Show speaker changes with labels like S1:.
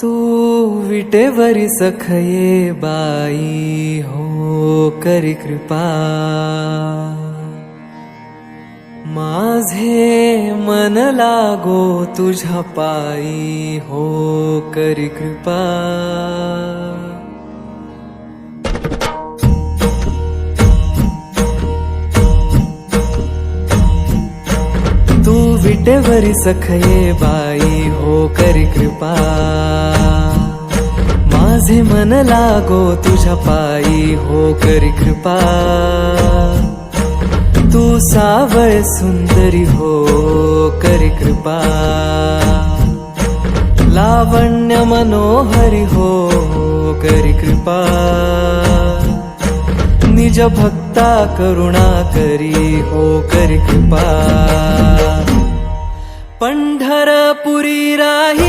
S1: तू विटेवरी सखये बाई हो कृपा. माझे मन लागो तुझ्या पायी हो करी कृपा तू विटेवरी सखये बाई हो करी कृपा. माझे मन लागो तुझ्या पायी हो करी कृपा. तू सावळ सुंदरी हो करी कृपा. लावण्य मनोहरी हो करी कृपा. निज भक्ता करुणा करी हो करी कृपा. पुरी राही